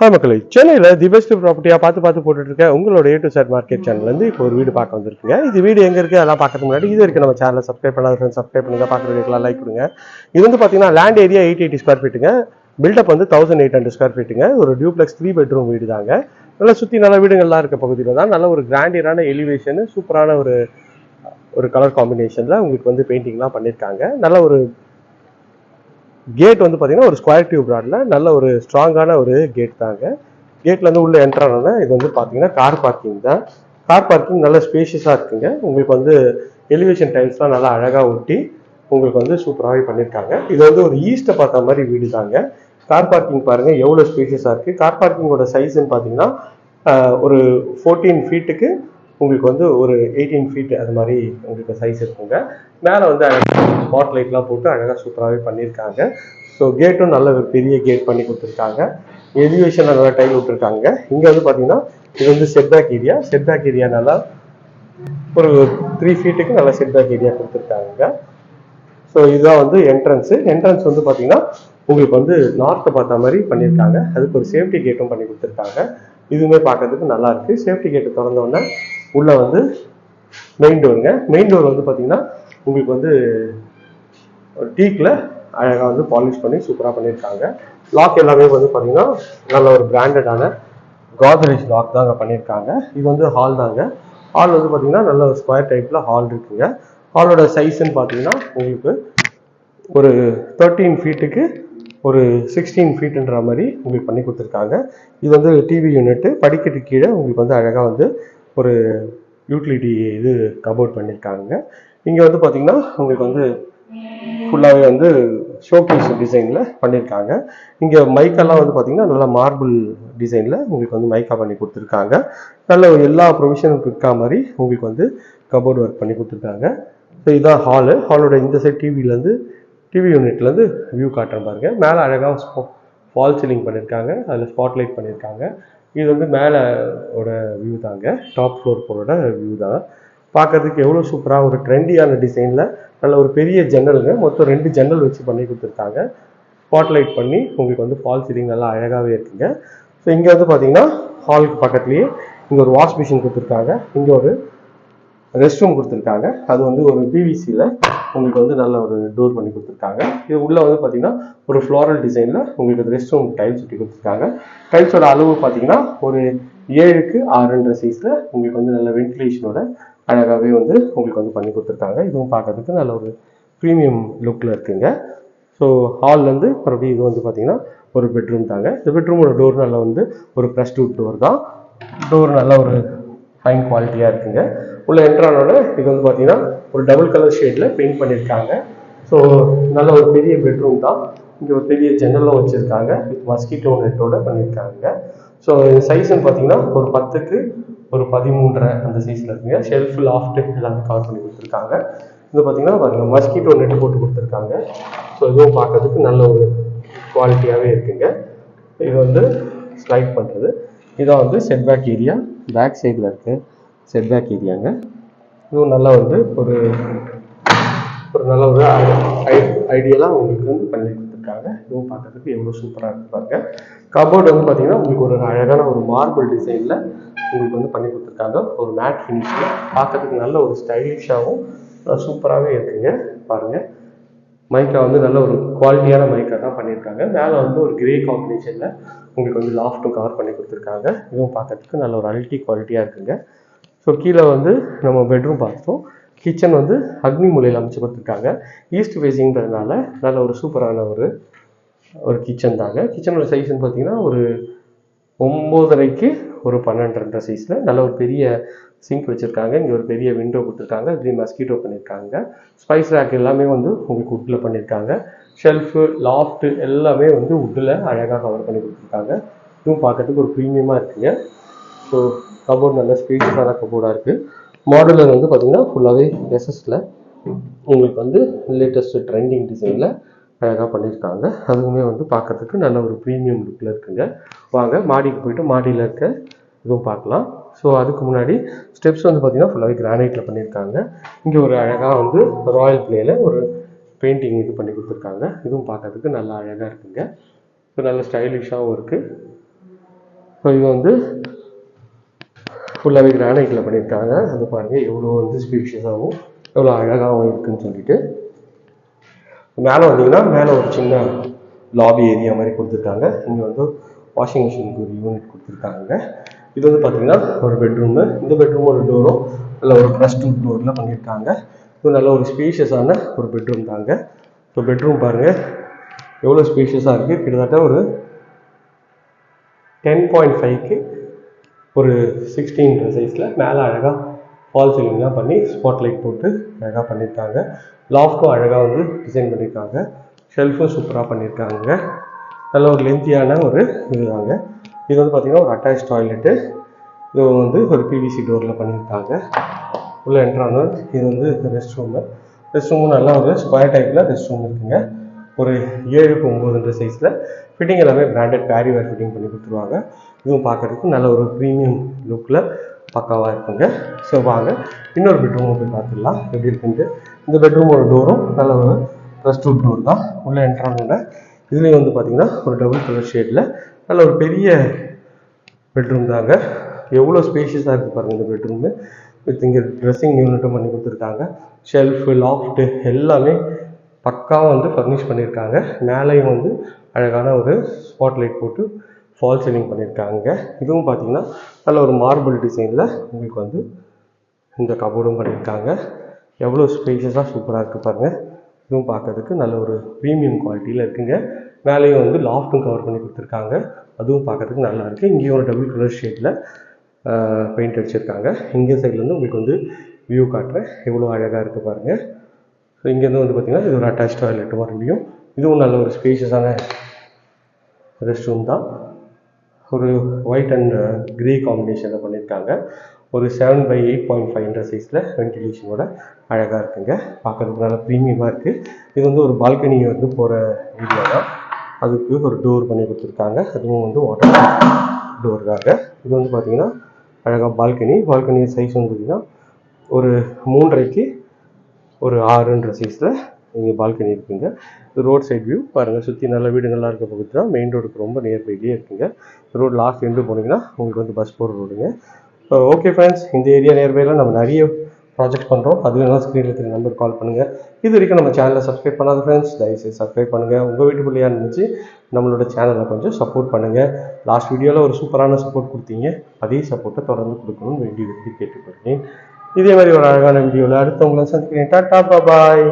Hi மக்களை சென்னையில் the best ப்ராப்பர்ட்டியாக பார்த்து பார்த்து போட்டுட்டு உங்களோட ஏ டு செட் மார்க்கெட் சேனல்லேருந்து இப்போ ஒரு வீடு பார்க்க வந்திருக்குங்க. இது வீடு எங்கே இருக்குது அதெல்லாம் பார்க்கறதுக்கு முன்னாடி இது இருக்குது நம்ம சேனலை சப்ஸ்கிரைப் பண்ணாத ஃப்ரெண்ட்ஸ் சப்ஸ்கிரைப் பண்ணுங்க பார்க்குறதுக்கெல்லாம் லைக் கொடுங்க. இது வந்து பார்த்தீங்கன்னா land area eight eighty square ஃபீட்டுங்க built up வந்து தௌசண்ட் எயிட் ஹண்ட்ரட் ஸ்கொயர் ஃபீட்டுங்க ஒரு டியூப்ளெக்ஸ் த்ரீ பெட்ரூம் வீடு தாங்க நல்லா சுற்றி நல்ல வீடுகள்லாம் இருக்க பகுதியில் தான் நல்ல ஒரு கிராண்டியரான எலிவேஷனு சூப்பரான ஒரு ஒரு கலர் காம்பினேஷனில் உங்களுக்கு வந்து பெயிண்டிங்லாம் பண்ணியிருக்காங்க நல்ல ஒரு கேட் வந்து பார்த்தீங்கன்னா ஒரு ஸ்கொயர் டியூப் ராடில் நல்ல ஒரு ஸ்ட்ராங்கான ஒரு கேட் தாங்க. கேட்ல இருந்து உள்ள இது வந்து பார்த்தீங்கன்னா கார் பார்க்கிங் தான். கார் பார்க்கிங் நல்ல ஸ்பேஷியஸாக இருக்குங்க. உங்களுக்கு வந்து எலிவேஷன் டைல்ஸ்லாம் நல்லா அழகாக ஒட்டி உங்களுக்கு வந்து சூப்பராகவே பண்ணியிருக்காங்க இது வந்து ஒரு ஈஸ்ட்டை பார்த்த மாதிரி வீடு தாங்க. கார் பார்க்கிங் பாருங்க எவ்வளோ ஸ்பேஷியஸாக இருக்குது கார் பார்க்கிங்கோட சைஸ்ன்னு பார்த்தீங்கன்னா ஒரு ஃபோர்டீன் ஃபீட்டுக்கு உங்களுக்கு வந்து ஒரு எயிட்டீன் ஃபீட் அது மாதிரி உங்களுக்கு சைஸ் இருக்குங்க. மேலே வந்து ஸ்பாட் லைட்லாம் போட்டு அழகாக சூப்பராகவே பண்ணியிருக்காங்க. ஸோ கேட்டும் நல்ல ஒரு பெரிய கேட் பண்ணி கொடுத்துருக்காங்க. எலிவேஷன் நல்லா டைல் விட்டுருக்காங்க. இங்கே வந்து பார்த்தீங்கன்னா இது வந்து செட்பேக் ஏரியா செட்பேக் ஏரியா நல்லா ஒரு த்ரீ ஃபீட்டுக்கு நல்லா செட்பேக் ஏரியா கொடுத்துருக்காங்க. ஸோ இதுதான் வந்து என்ட்ரன்ஸு என்ட்ரன்ஸ் வந்து பார்த்தீங்கன்னா உங்களுக்கு வந்து நார்த்தை பார்த்த மாதிரி பண்ணியிருக்காங்க. அதுக்கு ஒரு சேஃப்டி கேட்டும் பண்ணி கொடுத்துருக்காங்க. இதுவுமே பார்க்கறதுக்கு நல்லா இருக்கு. சேஃப்டி கேட்டு திறந்தோடனே உள்ள வந்து மெயின் டோருங்க மெயின் டோர் வந்து பார்த்தீங்கன்னா உங்களுக்கு வந்து ஒரு டீக்கில் அழகாக வந்து பாலிஷ் பண்ணி சூப்பராக பண்ணியிருக்காங்க லாக் எல்லாமே வந்து பார்த்தீங்கன்னா நல்ல ஒரு பிராண்டடான காத்ரேஜ் லாக் தாங்க பண்ணியிருக்காங்க இது வந்து ஹால் தாங்க. ஹால் வந்து பார்த்தீங்கன்னா நல்ல ஒரு ஸ்கொயர் டைப்பில் ஹால் இருக்குங்க. ஹாலோட சைஸ்ன்னு பார்த்தீங்கன்னா உங்களுக்கு ஒரு தேர்ட்டீன் ஃபீட்டுக்கு ஒரு சிக்ஸ்டீன் ஃபீட்டுன்ற மாதிரி உங்களுக்கு பண்ணி கொடுத்துருக்காங்க. இது வந்து டிவி யூனிட்டு படிக்கட்டு கீழே உங்களுக்கு வந்து அழகாக வந்து ஒரு யூட்டிலிட்டி இது கபோர்ட் பண்ணியிருக்காங்க இங்கே வந்து பார்த்தீங்கன்னா உங்களுக்கு வந்து ஃபுல்லாகவே வந்து ஷோகேஸ் டிசைனில் பண்ணியிருக்காங்க இங்கே மைக்கெல்லாம் வந்து பார்த்தீங்கன்னா நல்லா மார்பிள் டிசைனில் உங்களுக்கு வந்து மைக்கா பண்ணி கொடுத்துருக்காங்க. நல்ல எல்லா ப்ரொவிஷனும் இருக்கா மாதிரி உங்களுக்கு வந்து கபோர்டு ஒர்க் பண்ணி கொடுத்துருக்காங்க. ஸோ இதான் ஹாலு ஹாலோட இந்த சைட் டிவிலேருந்து டிவி யூனிட்லேருந்து வியூ காட்டுற பாருங்க. மேலே அழகாக ஸ்போ ஃபால் சீலிங் பண்ணியிருக்காங்க அதில் ஸ்பாட்லைட் பண்ணியிருக்காங்க இது வந்து மேலே ஓட வியூ தாங்க. டாப் ஃப்ளோர் போரோட வியூ தான். பார்க்கறதுக்கு எவ்வளோ சூப்பராக ஒரு ட்ரெண்டியான டிசைனில் நல்ல ஒரு பெரிய ஜன்னலுங்க. மொத்தம் ரெண்டு ஜன்னல் வச்சு பண்ணி கொடுத்துருக்காங்க. ஸ்பாட்லைட் பண்ணி உங்களுக்கு வந்து ஃபால் சீலிங் நல்லா அழகாகவே இருக்குங்க. ஸோ இங்கே வந்து பார்த்தீங்கன்னா ஹாலுக்கு பக்கத்துலேயே இங்கே ஒரு வாஷ் மிஷின் கொடுத்துருக்காங்க. இங்கே ஒரு ரெஸ்ட் ரூம் கொடுத்துருக்காங்க. அது வந்து ஒரு பிவிசியில் உங்களுக்கு வந்து நல்ல ஒரு டோர் பண்ணி கொடுத்துருக்காங்க. இது உள்ளே வந்து பார்த்தீங்கன்னா ஒரு ஃப்ளோரல் டிசைனில் உங்களுக்கு ரெஸ்ட் ரூம் டைல்ஸ் ஒட்டி கொடுத்துருக்காங்க. டைல்ஸோட அளவு பார்த்தீங்கன்னா ஒரு ஏழுக்கு ஆறுன்ற சைஸில் உங்களுக்கு வந்து நல்ல வென்டிலேஷனோட அழகாகவே வந்து உங்களுக்கு வந்து பண்ணி கொடுத்துருக்காங்க. இதுவும் பார்க்கறதுக்கு நல்ல ஒரு ப்ரீமியம் லுக்கில் இருக்குங்க. ஸோ ஹால்லேருந்து மறுபடியும் இது வந்து பார்த்தீங்கன்னா ஒரு பெட்ரூம் தாங்க. இந்த பெட்ரூமோட டோர் நல்லா வந்து ஒரு ப்ரெஸ் டூட் டோர் தான். டோர் நல்ல ஒரு ஃபைன் குவாலிட்டியாக இருக்குங்க. உள்ள என்ட்ரானோட இது வந்து பார்த்தீங்கன்னா ஒரு டபுள் கலர் ஷேடில் பெயிண்ட் பண்ணியிருக்காங்க ஸோ நல்ல ஒரு பெரிய பெட்ரூம் தான். இங்கே ஒரு பெரிய ஜன்னலும் வச்சுருக்காங்க. வித் மஸ்கிட்டோ நெட்டோட பண்ணியிருக்காங்க ஸோ சைஸ்ன்னு பார்த்தீங்கன்னா ஒரு பத்துக்கு ஒரு பதிமூன்றரை அந்த சைஸில் இருக்குங்க. ஷெல்ஃப் லாஃப்ட் எல்லாமே கவர் பண்ணி கொடுத்துருக்காங்க. இது பார்த்தீங்கன்னா பாருங்க மஸ்கிட்டோ நெட் போட்டு கொடுத்துருக்காங்க. ஸோ இதுவும் பார்க்கறதுக்கு நல்ல ஒரு குவாலிட்டியாகவே இருக்குங்க. இது வந்து ஸ்லைட் பண்ணுறது இதான் வந்து செட்பேக் ஏரியா பேக் சைடில் இருக்குது செட்பேக் ஏரியாங்க. இதுவும் நல்லா வந்து ஒரு ஒரு நல்ல ஒரு ஐடியலாக உங்களுக்கு வந்து பண்ணி கொடுத்துருக்காங்க. இதுவும் பார்க்குறதுக்கு எவ்வளோ சூப்பராக இருக்கு பாருங்க. கபோர்டு வந்து பார்த்தீங்கன்னா உங்களுக்கு ஒரு அழகான ஒரு மார்பிள் டிசைனில் உங்களுக்கு வந்து பண்ணி கொடுத்துருக்காங்க. ஒரு மேட் ஃபினிஷில் பார்க்கறதுக்கு நல்ல ஒரு ஸ்டைலிஷாகவும் சூப்பராகவே இருக்குங்க. பாருங்கள் மைக்கா வந்து நல்ல ஒரு குவாலிட்டியான மைக்கா தான் பண்ணியிருக்காங்க. மேலே வந்து ஒரு கிரே காம்பினேஷனில் உங்களுக்கு வந்து லாஃப்ட்டும் கவர் பண்ணி கொடுத்துருக்காங்க. இதுவும் பார்க்கறதுக்கு நல்ல ஒரு அல்டி குவாலிட்டியாக இருக்குங்க. ஸோ கீழே வந்து நம்ம பெட்ரூம் பார்த்தோம். கிச்சன் வந்து அக்னி மூலையில் அமைச்சு கொடுத்துருக்காங்க ஈஸ்ட் ஃபேஸிங்கிறதுனால நல்ல ஒரு சூப்பரான ஒரு ஒரு கிச்சன் தாங்க. கிச்சனோட சைஸ்ன்னு பார்த்தீங்கன்னா ஒரு ஒம்போதரைக்கு ஒரு பன்னெண்டு சைஸில் நல்ல ஒரு பெரிய சிங்க் வச்சுருக்காங்க. இங்கே ஒரு பெரிய விண்டோ கொடுத்துருக்காங்க. க்ரீன் மஸ்கிட்டோ பண்ணியிருக்காங்க ஸ்பைஸ் ரேக் எல்லாமே வந்து உங்களுக்கு உட்டில் பண்ணியிருக்காங்க ஷெல்ஃபு லாஃப்ட்டு எல்லாமே வந்து உட்டில் அழகாக கவர் பண்ணி கொடுத்துருக்காங்க. இதுவும் பார்க்கறதுக்கு ஒரு ப்ரீமியமாக இருக்குங்க. ஸோ கபோர்ட் நல்ல ஸ்பேஷியஸான கபோர்டாக இருக்குது மாடலர் வந்து பார்த்திங்கன்னா ஃபுல்லாகவே எஸ்எஸில் உங்களுக்கு வந்து லேட்டஸ்ட்டு ட்ரெண்டிங் டிசைனில் அழகாக பண்ணியிருக்காங்க அதுவுமே வந்து பார்க்கறதுக்கு நல்ல ஒரு ப்ரீமியம் லுக்கில் இருக்குங்க. வாங்க மாடிக்கு போயிட்டு மாடியில் இருக்க இதுவும் பார்க்கலாம். ஸோ அதுக்கு முன்னாடி ஸ்டெப்ஸ் வந்து பார்த்திங்கன்னா ஃபுல்லாகவே கிரானைட்டில் பண்ணியிருக்காங்க இங்கே ஒரு அழகாக வந்து ராயல் பிளேயில் ஒரு பெயிண்டிங் இது பண்ணி கொடுத்துருக்காங்க. இதுவும் பார்க்கறதுக்கு நல்லா அழகாக இருக்குங்க. ஸோ நல்ல ஸ்டைலிஷாகவும் இருக்குது ஸோ இது வந்து ஃபுல்லாகவே கிரானைட்டில் பண்ணியிருக்காங்க அது பாருங்கள் எவ்வளோ வந்து ஸ்பீஷியஸாகவும் எவ்வளோ அழகாகவும் இருக்குன்னு சொல்லிட்டு. மேலே வந்தீங்கன்னா மேலே ஒரு சின்ன லாபி ஏரியா மாதிரி கொடுத்துருக்காங்க. இங்கே வந்து வாஷிங் மிஷினுக்கு ஒரு யூனிட் கொடுத்துருக்காங்க. இது வந்து பார்த்தீங்கன்னா ஒரு பெட்ரூமு இந்த பெட்ரூமோட ஒரு டோரும் நல்ல ஒரு ப்ளஸ் டூ டோரில் பண்ணியிருக்காங்க இது நல்ல ஒரு ஸ்பீஷியஸான ஒரு பெட்ரூம் தாங்க. ஸோ பெட்ரூம் பாருங்கள் எவ்வளோ ஸ்பீஷியஸாக இருக்குது கிட்டத்தட்ட ஒரு டென் பாயிண்ட் ஃபைவ்க்கு ஒரு சிக்ஸ்டீன் சைஸில் மேலே அழகாக ஃபால் சீலிங்லாம் பண்ணி ஸ்பாட் லைட் போட்டு அழகாக பண்ணியிருக்காங்க லாஃப்ட்டும் அழகாக வந்து டிசைன் பண்ணியிருக்காங்க ஷெல்ஃபும் சூப்பராக பண்ணியிருக்காங்க நல்ல ஒரு லென்த்தியான ஒரு இதுதாங்க. இது வந்து பார்த்திங்கன்னா ஒரு அட்டாச் டாய்லெட்டு இது வந்து ஒரு பிவிசி டோரில் பண்ணியிருக்காங்க உள்ளே என்ட்ரான இது வந்து ரெஸ்ட் ரூமு ரெஸ்ட் ரூமும் நல்லா ஒரு ஸ்கொயர் டைப்பில் ரெஸ்ட் ரூம் இருக்குங்க. ஒரு ஏழுக்கு ஒம்பதுன்ற சைஸில் ஃபிட்டிங் எல்லாமே பிராண்டட் பேரி வேர் ஃபிட்டிங் பண்ணி கொடுத்துருவாங்க. இதுவும் பார்க்குறதுக்கு நல்ல ஒரு ப்ரீமியம் லுக்கில் பக்காவாக இருக்குங்க. ஸோ வாங்க. இன்னொரு பெட்ரூமும் போய் பார்த்துடலாம். எப்படி இருக்குன்ட்டு. இந்த பெட்ரூமோட டோரும் நல்ல ஒரு ப்ளஸ் டூ டோர் தான். உள்ளே என்ட்ரானோட இதுலேயும் வந்து பார்த்திங்கன்னா ஒரு டபுள் கலர் ஷேடில் நல்ல ஒரு பெரிய பெட்ரூம் தாங்க. எவ்வளோ ஸ்பேஷியஸாக இருக்குது பாருங்கள் இந்த பெட்ரூமு வித் இங்கே ட்ரெஸ்ஸிங் யூனிட்டும் பண்ணி கொடுத்துருக்காங்க. ஷெல்ஃபு லாஃப்ட்டு எல்லாமே பக்காவாக வந்து ஃபர்னிஷ் பண்ணியிருக்காங்க மேலேயும் வந்து அழகான ஒரு ஸ்பாட் லைட் போட்டு ஃபால் சீலிங் பண்ணியிருக்காங்க இதுவும் பார்த்தீங்கன்னா நல்ல ஒரு மார்பிள் டிசைனில் உங்களுக்கு வந்து இந்த கபோர்டும் பண்ணியிருக்காங்க எவ்வளோ ஸ்பேஷியஸாக சூப்பராக இருக்குது பாருங்கள் இதுவும் பார்க்கறதுக்கு நல்ல ஒரு ப்ரீமியம் குவாலிட்டியில் இருக்குங்க. மேலேயும் வந்து லாஃப்ட்டும் கவர் பண்ணி கொடுத்துருக்காங்க. அதுவும் பார்க்கறதுக்கு நல்லா இருக்குது இங்கேயும் ஒரு டபுள் கலர் ஷேடில் பெயிண்ட் அடிச்சிருக்காங்க. இங்கே சைட்லேருந்து உங்களுக்கு வந்து வியூ காட்டுறேன். எவ்வளோ அழகாக இருக்குது பாருங்கள் ஸோ இங்கேருந்து வந்து பார்த்தீங்கன்னா இது ஒரு அட்டாச் டாய்லெட் மறுபடியும் இதுவும் நல்ல ஒரு ஸ்பேஷியஸான ரெஸ்ட் ரூம் தான். ஒரு ஒயிட் அண்ட் க்ரே காம்பினேஷனில் பண்ணியிருக்காங்க. ஒரு seven by eight point five hundred சைஸில் வென்டிலேஷனோட அழகாக இருக்குங்க. பார்க்கறதுக்கு நல்லா ப்ரீமியமாக இருக்குது இது வந்து ஒரு பால்கனி வந்து போகிற ஏரியா தான். அதுக்கு ஒரு டோர் பண்ணி கொடுத்துருக்காங்க. அதுவும் வந்து வாட்டர் டோர் தாங்க இது வந்து பார்த்திங்கன்னா அழகாக பால்கனி பால்கனி சைஸ் வந்து பார்த்தீங்கன்னா ஒரு மூன்றரைக்கு ஒரு ஆறுன்ற சைஸில் இங்கே பால்கனி இருக்குங்க. இது ரோட் சைட் வியூ பாருங்கள் சுற்றி நல்ல வீடுங்கள்லாம் இருக்க பகுதி தான் மெயின் ரோடுக்கு ரொம்ப நியர்பைலேயே இருக்குங்க. ரோடு லாஸ்ட் எண்டு போனீங்கன்னா உங்களுக்கு வந்து பஸ் போகிற ரோடுங்க ஓகே ஃப்ரெண்ட்ஸ் இந்த ஏரியா நியர்பைலாம் நம்ம நிறைய ப்ராஜெக்ட் பண்ணுறோம் அது வேணால் ஸ்க்ரீனில் இருக்கிற நம்பர் கால் பண்ணுங்கள் இது வரைக்கும் நம்ம சேனலை சப்ஸ்கிரைப் பண்ணாத ஃப்ரெண்ட்ஸ் தயவுசெய்து சப்ஸ்கிரைப் பண்ணுங்கள் உங்கள் வீட்டு பிள்ளையாக இருந்துச்சு நம்மளோட சேனலை கொஞ்சம் சப்போர்ட் பண்ணுங்கள் லாஸ்ட் வீடியோவில் ஒரு சூப்பரான சப்போர்ட் கொடுத்தீங்க. அதே சப்போர்ட்டை தொடர்ந்து கொடுக்கணும்னு வேண்டி விரும்பி கேட்டுக்கொள்கிறேன். இதே மாதிரி ஒரு அழகான வீடியோவில் அடுத்தவங்களை சந்திக்கிறேன். டாட்டா பாய்